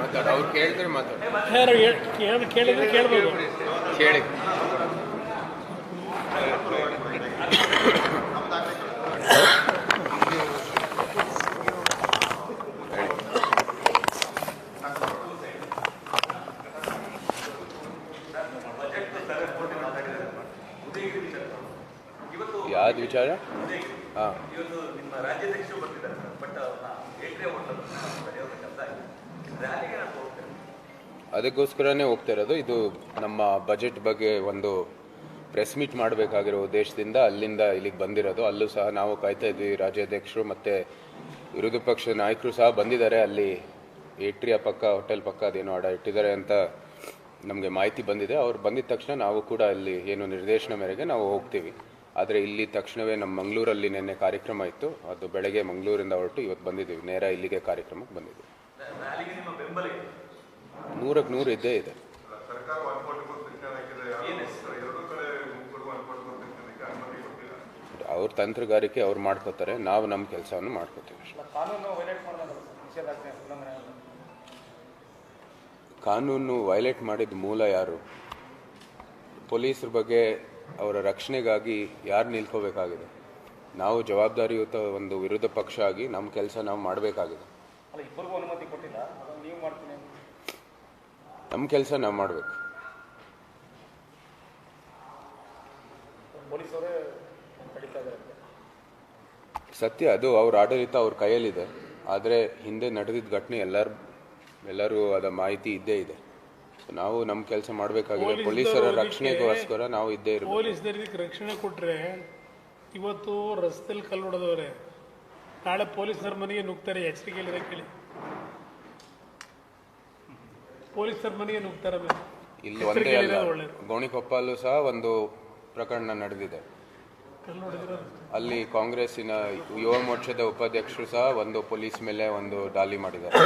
ಮಾತಾಡ ಅವ್ರು ಕೇಳಿದ್ರೆ ಮಾತಾಡ. ಯಾರು ಹೇಳ್- ಕೇಳ್- ಕೇಳಿದ್ರೆ ಕೇಳ್ಬೋದು. ಕೇಳಿ. ಯಾವ್ದು ವಿಚಾರ? ಹಾಂ ಅದಕ್ಕೋಸ್ಕರನೇ ಹೋಗ್ತಾ ಇರೋದು. ಇದು ನಮ್ಮ ಬಜೆಟ್ ಬಗ್ಗೆ ಒಂದು ಪ್ರೆಸ್ ಮೀಟ್ ಮಾಡಬೇಕಾಗಿರೋ ಉದ್ದೇಶದಿಂದ ಅಲ್ಲಿಂದ ಇಲ್ಲಿಗೆ ಬಂದಿರೋದು. ಅಲ್ಲೂ ಸಹ ನಾವು ಕಾಯ್ತಾ ಇದ್ವಿ. ರಾಜ್ಯಾಧ್ಯಕ್ಷರು ಮತ್ತು ವಿರೋಧ ಪಕ್ಷದ ನಾಯಕರು ಸಹ ಬಂದಿದ್ದಾರೆ. ಅಲ್ಲಿ ಏಟ್ರಿಯ ಪಕ್ಕ, ಹೋಟೆಲ್ ಪಕ್ಕ ಅದೇನೋ ಅಡ ಇಟ್ಟಿದ್ದಾರೆ ಅಂತ ನಮಗೆ ಮಾಹಿತಿ ಬಂದಿದೆ. ಅವ್ರು ಬಂದಿದ ತಕ್ಷಣ ನಾವು ಕೂಡ ಅಲ್ಲಿ ಏನು ನಿರ್ದೇಶನ ಮೇರೆಗೆ ನಾವು ಹೋಗ್ತೀವಿ. ಆದರೆ ಇಲ್ಲಿ ತಕ್ಷಣವೇ ನಮ್ಮ ಮಂಗಳೂರಲ್ಲಿ ನಿನ್ನೆ ಕಾರ್ಯಕ್ರಮ ಇತ್ತು. ಅದು ಬೆಳಗ್ಗೆ ಮಂಗಳೂರಿಂದ ಹೊರಟು ಇವತ್ತು ಬಂದಿದ್ದೀವಿ. ನೇರ ಇಲ್ಲಿಗೆ ಕಾರ್ಯಕ್ರಮಕ್ಕೆ ಬಂದಿದ್ದೀವಿ. ನೂರಕ್ಕೆ ನೂರು ಇದ್ದೇ ಇದೆ. ಅವ್ರ ತಂತ್ರಗಾರಿಕೆ ಅವ್ರು ಮಾಡ್ಕೋತಾರೆ ನಾವು ನಮ್ಮ ಕೆಲಸವನ್ನು ಮಾಡ್ಕೋತೀವಿ. ಕಾನೂನು ವೈಲೇಟ್ ಮಾಡಿದ ಮೂಲ ಯಾರು? ಪೊಲೀಸರ ಬಗ್ಗೆ ಅವರ ರಕ್ಷಣೆಗಾಗಿ ಯಾರು ನಿಲ್ಕೋಬೇಕಾಗಿದೆ? ನಾವು ಜವಾಬ್ದಾರಿಯುತ ಒಂದು ವಿರೋಧ ಪಕ್ಷ ಆಗಿ ನಮ್ಮ ಕೆಲಸ ನಾವು ಮಾಡಬೇಕಾಗಿದೆ. ನಮ್ಮ ಕೆಲಸ ನಾವು ಮಾಡಬೇಕು. ಸತ್ಯ ಅದು ಅವ್ರ ಆಡಳಿತ ಅವ್ರ ಕೈಯಲ್ಲಿದೆ. ಆದರೆ ಹಿಂದೆ ನಡೆದಿದ್ದ ಘಟನೆ ಎಲ್ಲರೂ ಎಲ್ಲರೂ ಅದ ಮಾಹಿತಿ ಇದ್ದೇ ಇದೆ. ನಾವು ನಮ್ಮ ಕೆಲಸ ಮಾಡಬೇಕಾಗಿದೆ ಪೊಲೀಸರ ರಕ್ಷಣೆಗೋಸ್ಕರ ನಾವು ಇದ್ದೇ ಇರಬೇಕು. ಪೊಲೀಸ್ ಇದಕ್ಕೆ ರಕ್ಷಣೆ ಕೊಟ್ರೆ ಇವತ್ತು ರಸ್ತೆಯಲ್ಲಿ ಕಲ್ಲು ಹೊಡೆದವ್ರೆ. ನಾಳೆ ಪೊಲೀಸರ ಮನೆಗೆ ನುಗ್ತಾರೆ. ಎಚ್ಚರಿಕೆ ಕೇಳಿ. ಪೊಲೀಸರ ಮನೆಗೆ ನುಗ್ತಾರೆ. ಇಲ್ಲಿ ಒಂದೇ ಅಲ್ಲ ಗೋಣಿಕೊಪ್ಪಲ್ಲೂ ಸಹ ಒಂದು ಪ್ರಕರಣ ನಡೆದಿದೆ. ಅಲ್ಲಿ ಕಾಂಗ್ರೆಸ್ಸಿನ ಯುವ ಮೋರ್ಚಾದ ಉಪಾಧ್ಯಕ್ಷರು ಸಹ ಒಂದು ಪೊಲೀಸ್ ಮೇಲೆ ಒಂದು ದಾಳಿ ಮಾಡಿದ್ದಾರೆ.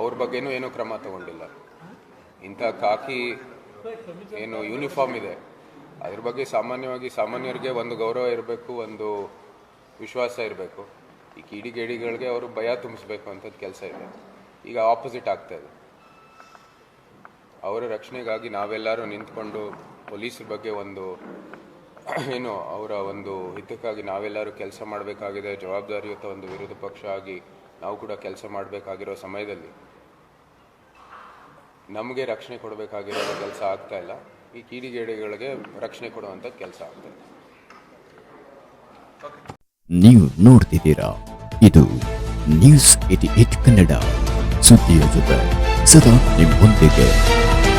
ಅವ್ರ ಬಗ್ಗೆನೂ ಏನೂ ಕ್ರಮ ತಗೊಂಡಿಲ್ಲ. ಇಂಥ ಕಾಕಿ ಏನು ಯೂನಿಫಾರ್ಮ್ ಇದೆ. ಅದ್ರ ಬಗ್ಗೆ ಸಾಮಾನ್ಯವಾಗಿ ಸಾಮಾನ್ಯರಿಗೆ ಒಂದು ಗೌರವ ಇರಬೇಕು ಒಂದು ವಿಶ್ವಾಸ ಇರಬೇಕು. ಈ ಕಿಡಿಗೇಡಿಗಳಿಗೆ ಅವರು ಭಯ ತುಂಬಿಸ್ಬೇಕು ಅಂಥದ್ದು ಕೆಲಸ ಇದೆ. ಈಗ ಆಪೋಸಿಟ್ ಆಗ್ತಾ ಇದೆ. ಅವರ ರಕ್ಷಣೆಗಾಗಿ ನಾವೆಲ್ಲರೂ ನಿಂತ್ಕೊಂಡು ಪೊಲೀಸರ ಬಗ್ಗೆ ಒಂದು, ಏನು, ಅವರ ಒಂದು ಹಿತಕ್ಕಾಗಿ ನಾವೆಲ್ಲರೂ ಕೆಲಸ ಮಾಡಬೇಕಾಗಿದೆ, ಜವಾಬ್ದಾರಿಯುತ ಒಂದು ವಿರೋಧ ಪಕ್ಷ ಆಗಿ ನಾವು ಕೂಡ ಕೆಲಸ ಮಾಡಬೇಕಾಗಿರೋ ಸಮಯದಲ್ಲಿ ನಮಗೆ ರಕ್ಷಣೆ ಕೊಡಬೇಕಾಗಿರೋ ಕೆಲಸ ಆಗ್ತಾ ಇಲ್ಲ. ಈ ಕೀಡಿಗೇಡಿಗಳಿಗೆ ರಕ್ಷಣೆ ಕೊಡುವಂಥ ಕೆಲಸ ಆಗ್ತಾ ಇದೆ ನೀವು ನೋಡ್ತಿದ್ದೀರಾ, ಇದು ನ್ಯೂಸ್ ಏಟಿ ಏಟ್ ಕನ್ನಡ ಸುದ್ದಿಯ ಜೊತೆ. 있어도 이 뭔데게?